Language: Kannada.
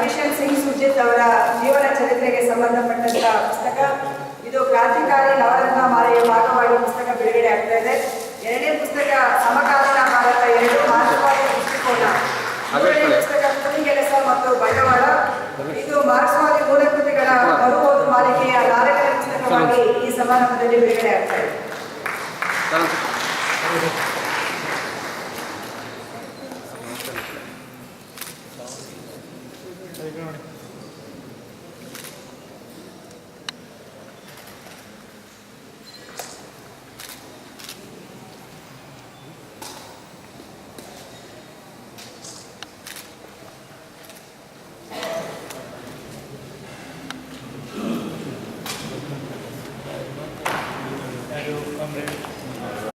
ಕಿಶನ್ ಸಿಂಗ್ ಸುಜಿತ್ ಅವರ ಜೀವನ ಚರಿತ್ರೆಗೆ ಸಂಬಂಧಪಟ್ಟಂತ ಪುಸ್ತಕ. ಇದು ಕ್ರಾಂತಿಕಾರಿ ನವರತ್ನ ಮಾಲೆಯ ಭಾಗವಾಗಿ ಪುಸ್ತಕ ಬಿಡುಗಡೆ ಆಗ್ತಾ ಇದೆ. ಎರಡನೇ ಪುಸ್ತಕ ಸಮಕಾಲೀನ ಭಾರತ ಎರಡು ಮಾತೃವಾದಿ ದೃಷ್ಟಿಕೋನ. ಮೂರನೇ ಪುಸ್ತಕ ಕೆಲಸ ಮತ್ತು ಬಂಡವಾಳ. ಇದು ಮಾರ್ಕ್ಸ್ವಾದಿ ಮೂಲಕೃತಿಗಳ ಮರುಹೋದು ಮಾಲಿಕೆಯ ನಾಲ್ಕನೇ ಪುಸ್ತಕವಾಗಿ ಈ ಸಮಾರಂಭದಲ್ಲಿ ಬಿಡುಗಡೆ ಆಗ್ತಾ ಇದೆ. Thank you. വെച്ചേക്കണേ